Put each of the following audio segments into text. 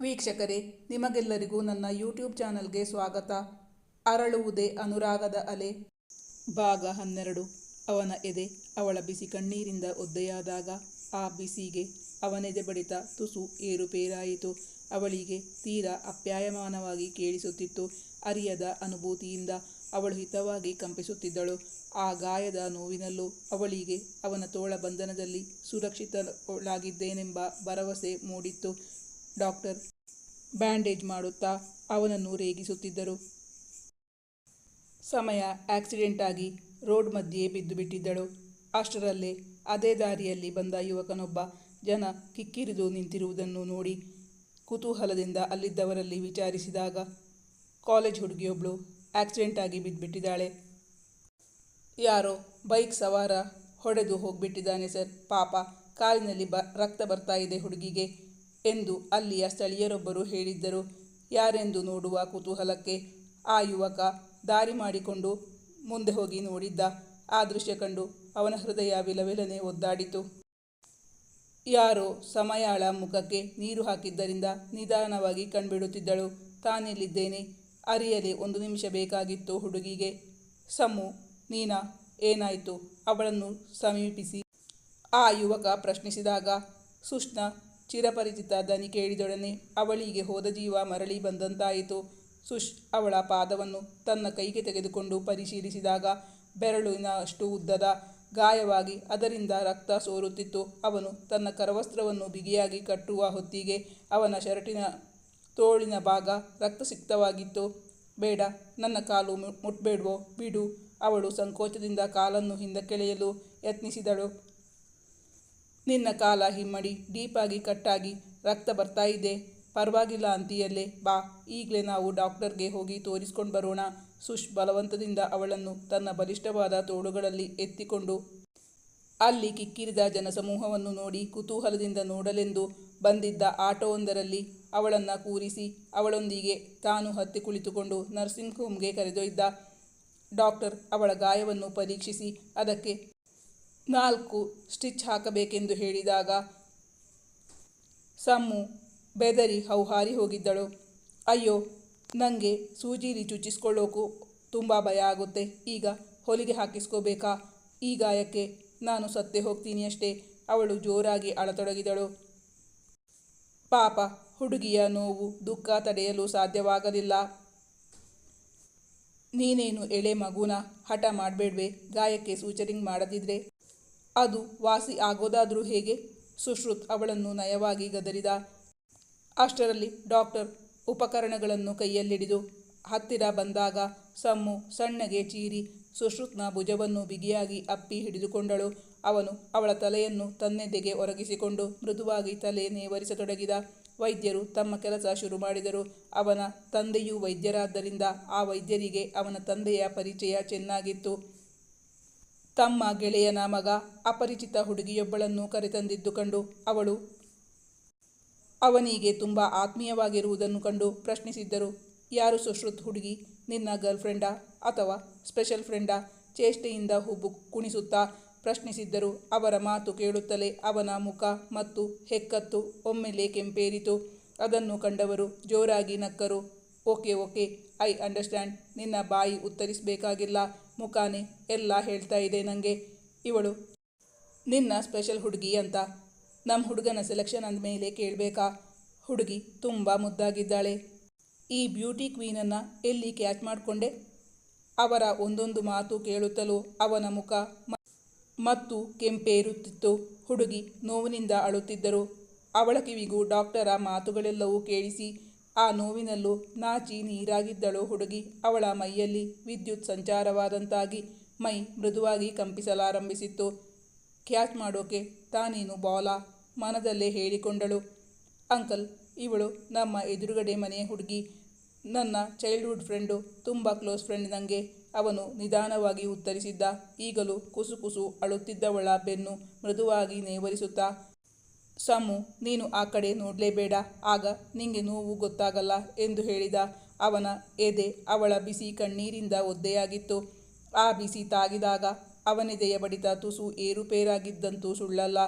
ವೀಕ್ಷಕರೇ, ನಿಮಗೆಲ್ಲರಿಗೂ ನನ್ನ ಯೂಟ್ಯೂಬ್ ಚಾನಲ್ಗೆ ಸ್ವಾಗತ. ಅರಳುವುದೇ ಅನುರಾಗದ ಅಲೆ. ಭಾಗ ಹನ್ನೆರಡು. ಅವನ ಎದೆ ಅವಳ ಬಿಸಿ ಕಣ್ಣೀರಿಂದ ಒದ್ದೆಯಾದಾಗ ಆ ಬಿಸಿಗೆ ಅವನೆದೆ ಬಡಿತ ತುಸು ಏರುಪೇರಾಯಿತು ಅವಳಿಗೆ ತೀರಾ ಅಪ್ಯಾಯಮಾನವಾಗಿ ಕೇಳಿಸುತ್ತಿತ್ತು. ಅರಿಯದ ಅನುಭೂತಿಯಿಂದ ಅವಳು ಹಿತವಾಗಿ ಕಂಪಿಸುತ್ತಿದ್ದಳು. ಆ ಗಾಯದ ನೋವಿನಲ್ಲೂ ಅವಳಿಗೆ ಅವನ ತೋಳ ಬಂಧನದಲ್ಲಿ ಸುರಕ್ಷಿತಳಾಗಿದ್ದೇನೆಂಬ ಭರವಸೆ ಮೂಡಿತ್ತು. ಡಾಕ್ಟರ್ ಬ್ಯಾಂಡೇಜ್ ಮಾಡುತ್ತಾ ಅವನನ್ನು ರೇಗಿಸುತ್ತಿದ್ದರು. ಸಮಯ ಆಕ್ಸಿಡೆಂಟ್ ಆಗಿ ರೋಡ್ ಮಧ್ಯೆ ಬಿದ್ದು ಬಿಟ್ಟಿದ್ದಳು. ಅಷ್ಟರಲ್ಲೇ ಅದೇ ದಾರಿಯಲ್ಲಿ ಬಂದ ಯುವಕನೊಬ್ಬ ಜನ ಕಿಕ್ಕಿರಿದು ನಿಂತಿರುವುದನ್ನು ನೋಡಿ ಕುತೂಹಲದಿಂದ ಅಲ್ಲಿದ್ದವರಲ್ಲಿ ವಿಚಾರಿಸಿದಾಗ ಕಾಲೇಜ್ ಹುಡುಗಿಯೊಬ್ಬಳು ಆಕ್ಸಿಡೆಂಟ್ ಆಗಿ ಬಿದ್ದುಬಿಟ್ಟಿದ್ದಾಳೆ ಯಾರೋ ಬೈಕ್ ಸವಾರ ಹೊಡೆದು ಹೋಗ್ಬಿಟ್ಟಿದ್ದಾನೆ ಸರ್. ಪಾಪ ಕಾಲಿನಲ್ಲಿ ಬ, ರಕ್ತ ಬರ್ತಾ ಇದೆ ಹುಡುಗಿಗೆ. ಎಂದು ಅಲ್ಲಿಯ ಸ್ಥಳೀಯರೊಬ್ಬರು ಹೇಳಿದ್ದರು. ಯಾರೆಂದು ನೋಡುವ ಕುತೂಹಲಕ್ಕೆ ಆ ಯುವಕ ದಾರಿ ಮಾಡಿಕೊಂಡು ಮುಂದೆ ಹೋಗಿ ನೋಡಿದ್ದ. ಆ ದೃಶ್ಯ ಕಂಡು ಅವನ ಹೃದಯ ವಿಲವಿಲನೆ ಒದ್ದಾಡಿತು. ಯಾರೋ ಸಮಯಾಳ ಮುಖಕ್ಕೆ ನೀರು ಹಾಕಿದ್ದರಿಂದ ನಿಧಾನವಾಗಿ ಕಣ್ಬಿಡುತ್ತಿದ್ದಳು. ತಾನೆಲ್ಲಿದ್ದೇನೆ? ಅರಿಯದೆ ಒಂದು ನಿಮಿಷ ಬೇಕಾಗಿತ್ತು ಹುಡುಗಿಗೆ. ಸಮು, ನೀನಾ, ಏನಾಯಿತು? ಅವಳನ್ನು ಸಮೀಪಿಸಿ. ಆ ಯುವಕ ಪ್ರಶ್ನಿಸಿದಾಗ, ಸುಷ್ಣ ಚಿರಪರಿಚಿತ ದನಿ ಕೇಳಿದೊಡನೆ ಅವಳಿಗೆ ಹೋದ ಜೀವ ಮರಳಿ ಬಂದಂತಾಯಿತು. ಸುಶ್ ಅವಳ ಪಾದವನ್ನು ತನ್ನ ಕೈಗೆ ತೆಗೆದುಕೊಂಡು ಪರಿಶೀಲಿಸಿದಾಗ ಬೆರಳಿನ ಅಷ್ಟು ಉದ್ದದ ಗಾಯವಾಗಿ ಅದರಿಂದ ರಕ್ತ ಸೋರುತ್ತಿತ್ತು. ಅವನು ತನ್ನ ಕರವಸ್ತ್ರವನ್ನು ಬಿಗಿಯಾಗಿ ಕಟ್ಟುವ ಹೊತ್ತಿಗೆ ಅವನ ಶರ್ಟಿನ ತೋಳಿನ ಭಾಗ ರಕ್ತಸಿಕ್ತವಾಗಿತ್ತು. ಬೇಡ, ನನ್ನ ಕಾಲು ಮುಟ್ಬೇಡ್ವೋ, ಬಿಡು, ಅವಳು ಸಂಕೋಚದಿಂದ ಕಾಲನ್ನು ಹಿಂದಕ್ಕೆಳೆಯಲು ಯತ್ನಿಸಿದಳು. ನಿನ್ನ ಕಾಲ ಹಿಮ್ಮಡಿ, ಡೀಪಾಗಿ ಕಟ್ಟಾಗಿ ರಕ್ತ ಬರ್ತಾ ಇದೆ. ಪರವಾಗಿಲ್ಲ ಅಂತೀಯಲ್ಲೇ, ಬಾ, ಈಗಲೇ ನಾವು ಡಾಕ್ಟರ್ಗೆ ಹೋಗಿ ತೋರಿಸ್ಕೊಂಡು ಬರೋಣ. ಸುಶ್ ಬಲವಂತದಿಂದ ಅವಳನ್ನು ತನ್ನ ಬಲಿಷ್ಠವಾದ ತೋಳುಗಳಲ್ಲಿ ಎತ್ತಿಕೊಂಡು ಅಲ್ಲಿ ಕಿಕ್ಕಿರಿದ ಜನಸಮೂಹವನ್ನು ನೋಡಿ ಕುತೂಹಲದಿಂದ ನೋಡಲೆಂದು ಬಂದಿದ್ದ ಆಟೋವೊಂದರಲ್ಲಿ ಅವಳನ್ನು ಕೂರಿಸಿ ಅವಳೊಂದಿಗೆ ತಾನು ಹತ್ತಿ ಕುಳಿತುಕೊಂಡು ನರ್ಸಿಂಗ್ ಹೋಮ್ಗೆ ಕರೆದೊಯ್ದ ಡಾಕ್ಟರ್ ಅವಳ ಗಾಯವನ್ನು ಪರೀಕ್ಷಿಸಿ ಅದಕ್ಕೆ ನಾಲ್ಕು ಸ್ಟಿಚ್ ಹಾಕಬೇಕೆಂದು ಹೇಳಿದಾಗ ಸಮ್ಮು ಬೆದರಿ ಹೌಹಾರಿ ಹೋಗಿದ್ದಳು. ಅಯ್ಯೋ ನನಗೆ ಸೂಜಿಲಿ ಚುಚ್ಚಿಸ್ಕೊಳ್ಳೋಕು ತುಂಬ ಭಯ ಆಗುತ್ತೆ. ಈಗ ಹೊಲಿಗೆ ಹಾಕಿಸ್ಕೋಬೇಕಾ? ಈ ಗಾಯಕ್ಕೆ ನಾನು ಸತ್ತೇ ಹೋಗ್ತೀನಿ ಅಷ್ಟೇ. ಅವಳು ಜೋರಾಗಿ ಅಳತೊಡಗಿದಳು. ಪಾಪ, ಹುಡುಗಿಯ ನೋವು, ದುಃಖ ತಡೆಯಲು ಸಾಧ್ಯವಾಗಲಿಲ್ಲ. ನೀನೇನು ಎಳೆ ಮಗುನ ಹಠ ಮಾಡಬೇಡ್ವೆ, ಗಾಯಕ್ಕೆ ಸೂಚರಿಂಗ್ ಮಾಡದಿದ್ರೆ? ಅದು ವಾಸಿ ಆಗೋದಾದರೂ ಹೇಗೆ? ಸುಶ್ರುತ್ ಅವಳನ್ನು ನಯವಾಗಿ ಗದರಿದ. ಅಷ್ಟರಲ್ಲಿ ಡಾಕ್ಟರ್ ಉಪಕರಣಗಳನ್ನು ಕೈಯಲ್ಲಿಡಿದು ಹತ್ತಿರ ಬಂದಾಗ ಸಮ್ಮು ಸಣ್ಣಗೆ ಚೀರಿ ಸುಶ್ರುತ್ನ ಭುಜವನ್ನು ಬಿಗಿಯಾಗಿ ಅಪ್ಪಿ ಹಿಡಿದುಕೊಂಡಳು. ಅವನು ಅವಳ ತಲೆಯನ್ನು ತನ್ನೆದೆಗೆ ಒರಗಿಸಿಕೊಂಡು ಮೃದುವಾಗಿ ತಲೆ ನೇವರಿಸತೊಡಗಿದ. ವೈದ್ಯರು ತಮ್ಮ ಕೆಲಸ ಶುರು ಮಾಡಿದರು. ಅವನ ತಂದೆಯೂ ವೈದ್ಯರಾದ್ದರಿಂದ ಆ ವೈದ್ಯರಿಗೆ ಅವನ ತಂದೆಯ ಪರಿಚಯ ಚೆನ್ನಾಗಿತ್ತು. ತಮ್ಮ ಗೆಳೆಯನ ಮಗ, ಅಪರಿಚಿತ ಹುಡುಗಿಯೊಬ್ಬಳನ್ನು ಕರೆತಂದಿದ್ದು ಕಂಡು ಅವಳು ಅವನಿಗೆ ತುಂಬ ಆತ್ಮೀಯವಾಗಿರುವುದನ್ನು ಕಂಡು ಪ್ರಶ್ನಿಸಿದ್ದರು. ಯಾರು ಸುಶ್ರುತ್ ಹುಡುಗಿ? ನಿನ್ನ ಗರ್ಲ್ ಫ್ರೆಂಡಾ ಅಥವಾ ಸ್ಪೆಷಲ್ ಫ್ರೆಂಡಾ? ಚೇಷ್ಟೆಯಿಂದ ಹುಬ್ಬು ಕುಣಿಸುತ್ತಾ? ಪ್ರಶ್ನಿಸಿದ್ದರು. ಅವರ ಮಾತು ಕೇಳುತ್ತಲೇ ಅವನ ಮುಖ ಮತ್ತು ಹೆಕ್ಕತ್ತು ಒಮ್ಮೆಲೆ ಕೆಂಪೇರಿತು. ಅದನ್ನು ಕಂಡವರು ಜೋರಾಗಿ ನಕ್ಕರು. Okay okay, I understand. ನಿನ್ನ ಬಾಯಿ ಉತ್ತರಿಸಬೇಕಾಗಿಲ್ಲ. ಮುಖಾನೆ ಎಲ್ಲ ಹೇಳ್ತಾ ಇದೆ ನನಗೆ ಇವಳು, ನಿನ್ನ ಸ್ಪೆಷಲ್ ಹುಡುಗಿ ಅಂತ. ನಮ್ಮ ಹುಡುಗನ ಸೆಲೆಕ್ಷನ್ ಅಂದಮೇಲೆ ಕೇಳಬೇಕಾ? ಹುಡುಗಿ ತುಂಬ ಮುದ್ದಾಗಿದ್ದಾಳೆ. ಈ ಬ್ಯೂಟಿ ಕ್ವೀನನ್ನು ಎಲ್ಲಿ ಕ್ಯಾಚ್ ಮಾಡಿಕೊಂಡೆ? ಅವರ ಒಂದೊಂದು ಮಾತು ಕೇಳುತ್ತಲೂ ಅವನ ಮುಖ ಮತ್ತು ಕೆಂಪೇರುತ್ತಿತ್ತು. ಹುಡುಗಿ ನೋವಿನಿಂದ ಅಳುತ್ತಿದ್ದರು. ಅವಳ ಕಿವಿಗೂ ಡಾಕ್ಟರ ಮಾತುಗಳೆಲ್ಲವೂ ಕೇಳಿಸಿ ಆ ನೋವಿನಲ್ಲೂ ನಾಚಿ ನೀರಾಗಿದ್ದಳು ಹುಡುಗಿ. ಅವಳ ಮೈಯಲ್ಲಿ ವಿದ್ಯುತ್ ಸಂಚಾರವಾದಂತಾಗಿ ಮೈ ಮೃದುವಾಗಿ ಕಂಪಿಸಲಾರಂಭಿಸಿತ್ತು. ಕ್ಯಾಚ್ ಮಾಡೋಕೆ ತಾನೇನು ಬಾಲಾ? ಮನದಲ್ಲೇ ಹೇಳಿಕೊಂಡಳು. ಅಂಕಲ್, ಇವಳು ನಮ್ಮ ಎದುರುಗಡೆ ಮನೆಯ ಹುಡುಗಿ. ನನ್ನ ಚೈಲ್ಡ್ಹುಡ್ ಫ್ರೆಂಡು, ತುಂಬ ಕ್ಲೋಸ್ ಫ್ರೆಂಡ್ ನನಗೆ ಅವನು ನಿಧಾನವಾಗಿ ಉತ್ತರಿಸಿದ್ದ. ಈಗಲೂ ಕುಸು ಕುಸು ಅಳುತ್ತಿದ್ದವಳ ಬೆನ್ನು ಮೃದುವಾಗಿ ನೇವರಿಸುತ್ತಾ ಸಮು, ನೀನು ಆ ಕಡೆ ನೋಡಲೇಬೇಡ, ಆಗ ನಿಂಗೆ ನೋವು ಗೊತ್ತಾಗಲ್ಲ ಎಂದು ಹೇಳಿದ. ಅವನ ಎದೆ ಅವಳ ಬಿಸಿ ಕಣ್ಣೀರಿಂದ ಒದ್ದೆಯಾಗಿತ್ತು. ಆ ಬಿಸಿ ತಾಗಿದಾಗ ಅವನೆದೆಯ ಬಡಿತ ತುಸು ಏರುಪೇರಾಗಿದ್ದಂತೂ ಸುಳ್ಳಲ್ಲ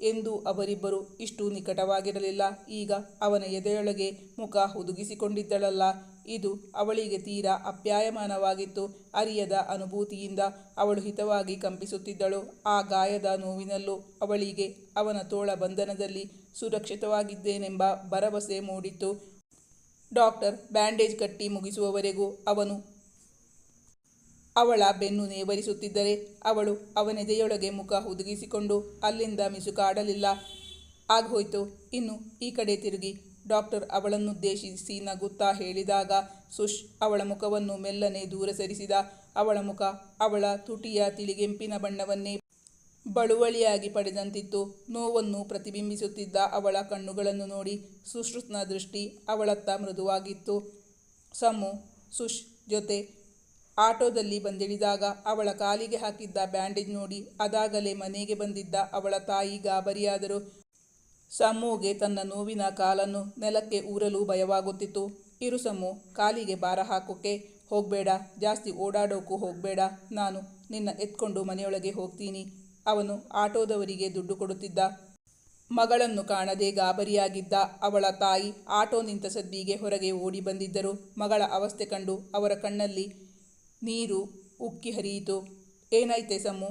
ಎಂದು ಅವರಿಬ್ಬರು ಇಷ್ಟು ನಿಕಟವಾಗಿರಲಿಲ್ಲ. ಈಗ ಅವನ ಎದೆಯೊಳಗೆ ಮುಖ ಹುದುಗಿಸಿಕೊಂಡಿದ್ದಳಲ್ಲ. ಇದು ಅವಳಿಗೆ ತೀರಾ ಅಪ್ಯಾಯಮಾನವಾಗಿತ್ತು. ಅರಿಯದ ಅನುಭೂತಿಯಿಂದ ಅವಳು ಹಿತವಾಗಿ ಕಂಪಿಸುತ್ತಿದ್ದಳು. ಆ ಗಾಯದ ನೋವಿನಲ್ಲೂ ಅವಳಿಗೆ ಅವನ ತೋಳ ಬಂಧನದಲ್ಲಿ ಸುರಕ್ಷಿತವಾಗಿದ್ದೇನೆಂಬ ಭರವಸೆ ಮೂಡಿತ್ತು. ಡಾಕ್ಟರ್ ಬ್ಯಾಂಡೇಜ್ ಕಟ್ಟಿ ಮುಗಿಸುವವರೆಗೂ ಅವನು ಅವಳ ಬೆನ್ನು ನೇವರಿಸುತ್ತಿದ್ದರೆ ಅವಳು ಅವನೆದೆಯೊಳಗೆ ಮುಖ ಹುದುಗಿಸಿಕೊಂಡು ಅಲ್ಲಿಂದ ಮಿಸುಕಾಡಲಿಲ್ಲ. ಆಗೋಯ್ತು ಇನ್ನು ಈ ಕಡೆ ತಿರುಗಿ. ಡಾಕ್ಟರ್ ಅವಳನ್ನುದ್ದೇಶಿಸಿ ನಗುತ್ತಾ ಹೇಳಿದಾಗ ಸುಶ್ ಅವಳ ಮುಖವನ್ನು ಮೆಲ್ಲನೆ ದೂರ ಸರಿಸಿದ. ಅವಳ ಮುಖ ಅವಳ ತುಟಿಯ ತಿಳಿಗೆಂಪಿನ ಬಣ್ಣವನ್ನೇ ಬಳುವಳಿಯಾಗಿ ಪಡೆದಂತಿತ್ತು. ನೋವನ್ನು ಪ್ರತಿಬಿಂಬಿಸುತ್ತಿದ್ದ ಅವಳ ಕಣ್ಣುಗಳನ್ನು ನೋಡಿ ಸುಶ್ರುತ್ನ ದೃಷ್ಟಿ ಅವಳತ್ತ ಮೃದುವಾಗಿತ್ತು. ಸಮು, ಸುಶ್ ಜೊತೆ ಆಟೋದಲ್ಲಿ ಬಂದಿಳಿದಾಗ ಅವಳ ಕಾಲಿಗೆ ಹಾಕಿದ್ದ ಬ್ಯಾಂಡೇಜ್ ನೋಡಿ ಅದಾಗಲೇ ಮನೆಗೆ ಬಂದಿದ್ದ ಅವಳ ತಾಯಿ ಗಾಬರಿಯಾದರು. ಸಮ್ಮುಗೆ ತನ್ನ ನೋವಿನ ಕಾಲನ್ನು ನೆಲಕ್ಕೆ ಊರಲು ಭಯವಾಗುತ್ತಿತ್ತು. ಇರು ಸಮ್ಮು ಕಾಲಿಗೆ ಭಾರ ಹಾಕೋಕೆ ಹೋಗಬೇಡ, ಜಾಸ್ತಿ ಓಡಾಡೋಕ್ಕೂ ಹೋಗಬೇಡ, ನಾನು ನಿನ್ನ ಎತ್ಕೊಂಡು ಮನೆಯೊಳಗೆ ಹೋಗ್ತೀನಿ. ಅವನು ಆಟೋದವರಿಗೆ ದುಡ್ಡು ಕೊಡುತ್ತಿದ್ದ. ಮಗಳನ್ನು ಕಾಣದೆ ಗಾಬರಿಯಾಗಿದ್ದ ಅವಳ ತಾಯಿ ಆಟೋ ನಿಂತ ಸದ್ದಿಗೆ ಹೊರಗೆ ಓಡಿ ಬಂದಿದ್ದರು. ಮಗಳ ಅವಸ್ಥೆ ಕಂಡು ಅವರ ಕಣ್ಣಲ್ಲಿ ನೀರು ಉಕ್ಕಿ ಹರಿಯಿತು. ಏನಾಯ್ತೆ ಸಮ್ಮು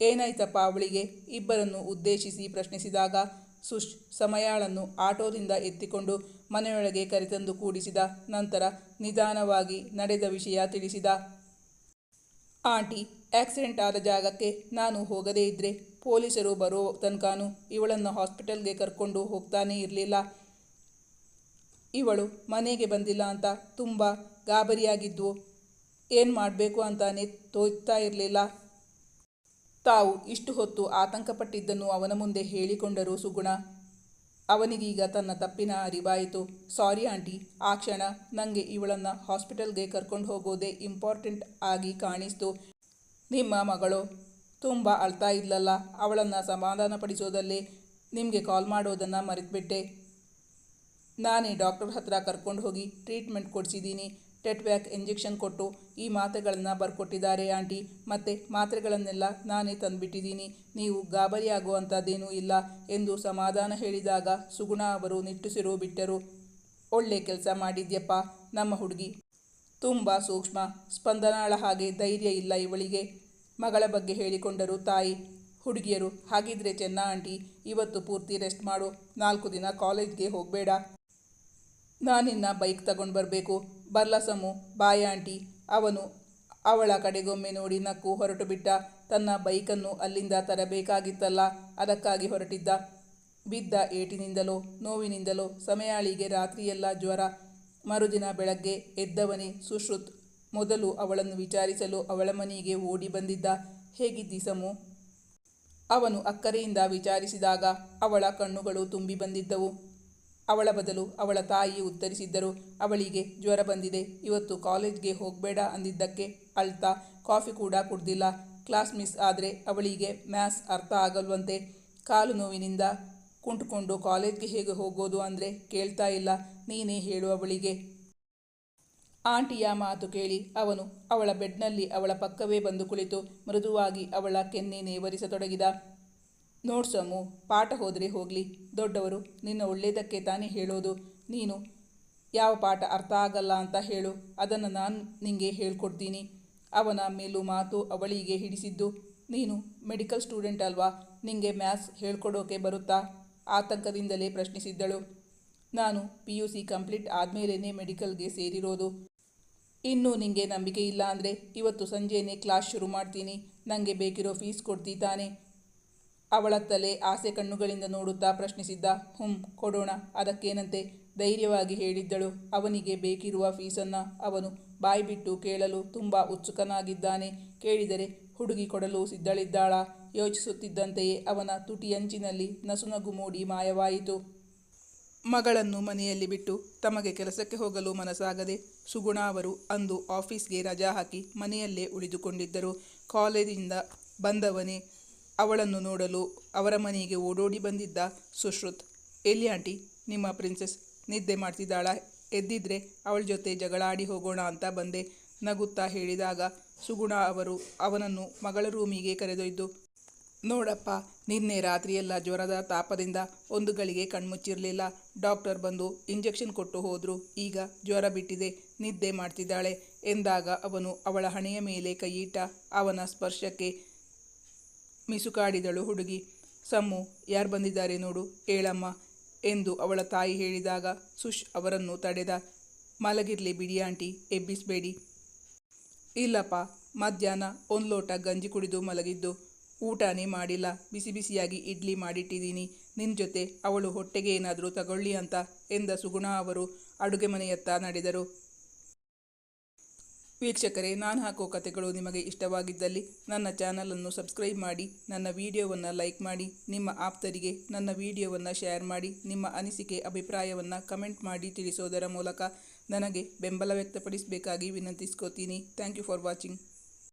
ಏನಾಯ್ತಪ್ಪ ಅವಳಿಗೆ? ಇಬ್ಬರನ್ನು ಉದ್ದೇಶಿಸಿ ಪ್ರಶ್ನಿಸಿದಾಗ ಸುಶ್, ಸಮಯಾಳನ್ನು ಆಟೋದಿಂದ ಎತ್ತಿಕೊಂಡು ಮನೆಯೊಳಗೆ ಕರೆತಂದು ಕೂಡಿಸಿದ ನಂತರ ನಿಧಾನವಾಗಿ ನಡೆದ ವಿಷಯ ತಿಳಿಸಿದ. ಆಂಟಿ, ಆಕ್ಸಿಡೆಂಟ್ ಆದ ಜಾಗಕ್ಕೆ ನಾನು ಹೋಗದೇ ಇದ್ದರೆ ಪೊಲೀಸರು ಬರೋ ತನಕಾನು ಇವಳನ್ನು ಹಾಸ್ಪಿಟಲ್ಗೆ ಕರ್ಕೊಂಡು ಹೋಗ್ತಾನೇ ಇರಲಿಲ್ಲ. ಇವಳು ಮನೆಗೆ ಬಂದಿಲ್ಲ ಅಂತ ತುಂಬ ಗಾಬರಿಯಾಗಿದ್ವು. ಏನು ಮಾಡಬೇಕು ಅಂತಾನೆ ತೋಯ್ತಾ ಇರಲಿಲ್ಲ. ತಾವು ಇಷ್ಟು ಹೊತ್ತು ಆತಂಕಪಟ್ಟಿದ್ದನ್ನು ಅವನ ಮುಂದೆ ಹೇಳಿಕೊಂಡರು ಸುಗುಣ. ಅವನಿಗೀಗ ತನ್ನ ತಪ್ಪಿನ ಅರಿವಾಯಿತು. ಸಾರಿ ಆಂಟಿ, ಆ ಕ್ಷಣ ನನಗೆ ಇವಳನ್ನು ಹಾಸ್ಪಿಟಲ್ಗೆ ಕರ್ಕೊಂಡು ಹೋಗೋದೇ ಇಂಪಾರ್ಟೆಂಟ್ ಆಗಿ ಕಾಣಿಸ್ತು. ನಿಮ್ಮ ಮಗಳು ತುಂಬ ಅಳ್ತಾ ಇದ್ಲಲ್ಲ, ಅವಳನ್ನು ಸಮಾಧಾನಪಡಿಸೋದಲ್ಲೇ ನಿಮಗೆ ಕಾಲ್ ಮಾಡೋದನ್ನು ಮರೆತುಬಿಟ್ಟೆ. ನಾನೇ ಡಾಕ್ಟರ್ ಹತ್ರ ಕರ್ಕೊಂಡು ಹೋಗಿ ಟ್ರೀಟ್ಮೆಂಟ್ ಕೊಡಿಸಿದ್ದೀನಿ ಟೆಟ್ವ್ಯಾಕ್ ಇಂಜೆಕ್ಷನ್ ಕೊಟ್ಟು ಈ ಮಾತ್ರೆಗಳನ್ನು ಬರ್ಕೊಟ್ಟಿದ್ದಾರೆ ಆಂಟಿ. ಮತ್ತು ಮಾತ್ರೆಗಳನ್ನೆಲ್ಲ ನಾನೇ ತಂದುಬಿಟ್ಟಿದ್ದೀನಿ. ನೀವು ಗಾಬರಿ ಆಗುವಂಥದ್ದೇನೂ ಇಲ್ಲ ಎಂದು ಸಮಾಧಾನ ಹೇಳಿದಾಗ ಸುಗುಣ ಅವರು ನಿಟ್ಟುಸಿರು ಬಿಟ್ಟರು. ಒಳ್ಳೆ ಕೆಲಸ ಮಾಡಿದ್ಯಪ್ಪ ನಮ್ಮ ಹುಡುಗಿ. ತುಂಬ ಸೂಕ್ಷ್ಮ, ಸ್ಪಂದನಾಳ ಹಾಗೆ ಧೈರ್ಯ ಇಲ್ಲ ಇವಳಿಗೆ. ಮಗಳ ಬಗ್ಗೆ ಹೇಳಿಕೊಂಡರು ತಾಯಿ. ಹುಡುಗಿಯರು, ಹಾಗಿದ್ರೆ ಚೆನ್ನ ಆಂಟಿ, ಇವತ್ತು ಪೂರ್ತಿ ರೆಸ್ಟ್ ಮಾಡು. ನಾಲ್ಕು ದಿನ ಕಾಲೇಜ್ಗೆ ಹೋಗಬೇಡ. ನಾನಿನ್ನ ಬೈಕ್ ತಗೊಂಡು ಬರಬೇಕು. ಬರ್ಲ ಬಾಯಾಂಟಿ, ಅವನು ಅವಳ ಕಡೆಗೊಮ್ಮೆ ನೋಡಿ ನಕ್ಕು ಹೊರಟು ಬಿಟ್ಟ ತನ್ನ ಬೈಕನ್ನು ಅಲ್ಲಿಂದ ತರಬೇಕಾಗಿತ್ತಲ್ಲ, ಅದಕ್ಕಾಗಿ ಹೊರಟಿದ್ದ. ಬಿದ್ದ ಏಟಿನಿಂದಲೋ, ನೋವಿನಿಂದಲೋ, ಸಮಯಾಳಿಗೆ ರಾತ್ರಿಯೆಲ್ಲ ಜ್ವರ. ಮರುದಿನ ಬೆಳಗ್ಗೆ ಎದ್ದವನೇ ಸುಶ್ರುತ್. ಮೊದಲು ಅವಳನ್ನು ವಿಚಾರಿಸಲು ಅವಳ ಮನೆಗೆ ಓಡಿ ಬಂದಿದ್ದ. ಹೇಗಿದ್ದಿ ಸಮು? ಅವನು ಅಕ್ಕರೆಯಿಂದ ವಿಚಾರಿಸಿದಾಗ ಅವಳ ಕಣ್ಣುಗಳು ತುಂಬಿ ಬಂದಿದ್ದವು. ಅವಳ ಬದಲು ಅವಳ ತಾಯಿ ಉತ್ತರಿಸಿದ್ದರು, ಅವಳಿಗೆ ಜ್ವರ ಬಂದಿದೆ, ಇವತ್ತು ಕಾಲೇಜ್ಗೆ ಹೋಗಬೇಡ ಅಂದಿದ್ದಕ್ಕೆ ಅಳ್ತಾ ಕಾಫಿ ಕೂಡ ಕುಡ್ದಿಲ್ಲ. ಕ್ಲಾಸ್ ಮಿಸ್ ಆದರೆ ಅವಳಿಗೆ ಮ್ಯಾಥ್ಸ್ ಅರ್ಥ ಆಗಲ್ವಂತೆ. ಕಾಲು ನೋವಿನಿಂದ ಕುಂಟುಕೊಂಡು ಕಾಲೇಜ್ಗೆ ಹೇಗೆ ಹೋಗೋದು ಅಂದರೆ ಕೇಳ್ತಾ ಇಲ್ಲ, ನೀನೇ ಹೇಳು ಅವಳಿಗೆ. ಆಂಟಿಯ ಮಾತು ಕೇಳಿ ಅವನು ಅವಳ ಬೆಡ್ನಲ್ಲಿ ಅವಳ ಪಕ್ಕವೇ ಬಂದು ಕುಳಿತು ಮೃದುವಾಗಿ ಅವಳ ಕೆನ್ನೆ ನೇವರಿಸತೊಡಗಿದ. ನೋಡ್ಸಮ್ಮು ಪಾಠ ಹೋದರೆ ಹೋಗಲಿ. ದೊಡ್ಡವರು, ನಿನ್ನ ಒಳ್ಳೆಯದಕ್ಕೆ ತಾನೇ ಹೇಳೋದು. ನೀನು ಯಾವ ಪಾಠ ಅರ್ಥ ಆಗಲ್ಲ ಅಂತ ಹೇಳು. ಅದನ್ನು ನಾನು ನಿಂಗೆ ಹೇಳ್ಕೊಡ್ತೀನಿ. ಅವನ ಮೇಲೂ ಮಾತು ಅವಳಿಗೆ ಹಿಡಿಸಿದ್ದು. ನೀನು ಮೆಡಿಕಲ್ ಸ್ಟೂಡೆಂಟ್ ಅಲ್ವಾ? ನಿಂಗೆ ಮ್ಯಾಥ್ಸ್ ಹೇಳ್ಕೊಡೋಕೆ ಬರುತ್ತಾ? ಆತಂಕದಿಂದಲೇ ಪ್ರಶ್ನಿಸಿದ್ದಳು. ನಾನು ಪಿ ಯು ಸಿ ಕಂಪ್ಲೀಟ್ ಆದಮೇಲೇ ಮೆಡಿಕಲ್ಗೆ ಸೇರಿರೋದು. ಇನ್ನೂ ನಿಂಗೆ ನಂಬಿಕೆ ಇಲ್ಲ ಅಂದರೆ ಇವತ್ತು ಸಂಜೆನೇ ಕ್ಲಾಸ್ ಶುರು ಮಾಡ್ತೀನಿ. ನನಗೆ ಬೇಕಿರೋ ಫೀಸ್ ಕೊಡ್ತೀ ತಾನೆ ತಲೆ ಆಸೆ ಕಣ್ಣುಗಳಿಂದ ನೋಡುತ್ತಾ ಪ್ರಶ್ನಿಸಿದ್ದ, ಹುಂ, ಕೊಡೋಣ, ಅದಕ್ಕೇನಂತೆ? ಧೈರ್ಯವಾಗಿ ಹೇಳಿದ್ದಳು. ಅವನಿಗೆ ಬೇಕಿರುವ ಫೀಸನ್ನು ಅವನು ಬಾಯ್ಬಿಟ್ಟು ಕೇಳಲು ತುಂಬ ಉತ್ಸುಕನಾಗಿದ್ದಾನೆ. ಕೇಳಿದರೆ ಹುಡುಗಿ ಕೊಡಲು ಸಿದ್ಧಳಿದ್ದಾಳ. ಯೋಚಿಸುತ್ತಿದ್ದಂತೆಯೇ ಅವನ ತುಟಿಯಂಚಿನಲ್ಲಿ ನಸುನಗು ಮೂಡಿ ಮಾಯವಾಯಿತು. ಮಗಳನ್ನು ಮನೆಯಲ್ಲಿ ಬಿಟ್ಟು ತಮಗೆ ಕೆಲಸಕ್ಕೆ ಹೋಗಲು ಮನಸ್ಸಾಗದೆ ಸುಗುಣ ಅವರು ಅಂದು ಆಫೀಸ್ಗೆ ರಜಾ ಹಾಕಿ ಮನೆಯಲ್ಲೇ ಉಳಿದುಕೊಂಡಿದ್ದರು. ಕಾಲೇಜಿಂದ ಬಂದವನೇ ಅವಳನ್ನು ನೋಡಲು ಅವರ ಮನೆಗೆ ಓಡೋಡಿ ಬಂದಿದ್ದ ಸುಶ್ರುತ್, ಎಲ್ಲಿ ಆಂಟಿ? ನಿಮ್ಮ ಪ್ರಿನ್ಸೆಸ್ ನಿದ್ದೆ ಮಾಡ್ತಿದ್ದಾಳ? ಎದ್ದಿದ್ರೆ ಅವಳ ಜೊತೆ ಜಗಳಾಡಿ ಹೋಗೋಣ ಅಂತ ಬಂದೆ, ನಗುತ್ತಾ ಹೇಳಿದಾಗ ಸುಗುಣ ಅವರು ಅವನನ್ನು ಮಗಳ ರೂಮಿಗೆ ಕರೆದೊಯ್ದು, ನೋಡಪ್ಪ, ನಿನ್ನೆ ರಾತ್ರಿಯೆಲ್ಲ ಜ್ವರದ ತಾಪದಿಂದ ಒಂದು ಗಳಿಗೆ ಕಣ್ಮುಚ್ಚಿರಲಿಲ್ಲ. ಡಾಕ್ಟರ್ ಬಂದು ಇಂಜೆಕ್ಷನ್ ಕೊಟ್ಟು ಹೋದರು. ಈಗ ಜ್ವರ ಬಿಟ್ಟಿದೆ. ನಿದ್ದೆ ಮಾಡ್ತಿದ್ದಾಳೆ, ಎಂದಾಗ ಅವನು ಅವಳ ಹಣೆಯ ಮೇಲೆ ಕೈಯಿಟ್ಟ ಅವನ ಸ್ಪರ್ಶಕ್ಕೆ ಮಿಸುಕಾಡಿದಳು ಹುಡುಗಿ. ಸಮ್ಮು ಯಾರು ಬಂದಿದ್ದಾರೆ ನೋಡು ಏಳಮ್ಮ ಎಂದು ಅವಳ ತಾಯಿ ಹೇಳಿದಾಗ ಸುಷ್ ಅವರನ್ನು ತಡೆದ. ಮಲಗಿರ್ಲಿ ಬಿಡಿ ಆಂಟಿ, ಎಬ್ಬಿಸಬೇಡಿ. ಇಲ್ಲಪ್ಪ, ಮಧ್ಯಾಹ್ನ ಒಂದು ಲೋಟ ಗಂಜಿ ಕುಡಿದು ಮಲಗಿದ್ದು, ಊಟನೇ ಮಾಡಿಲ್ಲ. ಬಿಸಿ ಬಿಸಿಯಾಗಿ ಇಡ್ಲಿ ಮಾಡಿಟ್ಟಿದ್ದೀನಿ. ನಿನ್ನ ಜೊತೆ ಅವಳು ಹೊಟ್ಟೆಗೆ ಏನಾದರೂ ತಗೊಳ್ಳಿ ಅಂತ ಎಂದ ಸುಗುಣ ಅವರು ಅಡುಗೆ ಮನೆಯತ್ತ ನಡೆದರು. ವೀಕ್ಷಕರೇ, ನಾನು ಹಾಕೋ ಕಥೆಗಳು ನಿಮಗೆ ಇಷ್ಟವಾಗಿದ್ದಲ್ಲಿ ನನ್ನ ಚಾನಲನ್ನು ಸಬ್ಸ್ಕ್ರೈಬ್ ಮಾಡಿ, ನನ್ನ ವಿಡಿಯೋವನ್ನು ಲೈಕ್ ಮಾಡಿ, ನಿಮ್ಮ ಆಪ್ತರಿಗೆ ನನ್ನ ವಿಡಿಯೋವನ್ನು ಶೇರ್ ಮಾಡಿ, ನಿಮ್ಮ ಅನಿಸಿಕೆ, ಅಭಿಪ್ರಾಯವನ್ನು ಕಮೆಂಟ್ ಮಾಡಿ ತಿಳಿಸೋದರ ಮೂಲಕ ನನಗೆ ಬೆಂಬಲ ವ್ಯಕ್ತಪಡಿಸಬೇಕಾಗಿ ವಿನಂತಿಸ್ಕೋತೀನಿ. Thank you for watching.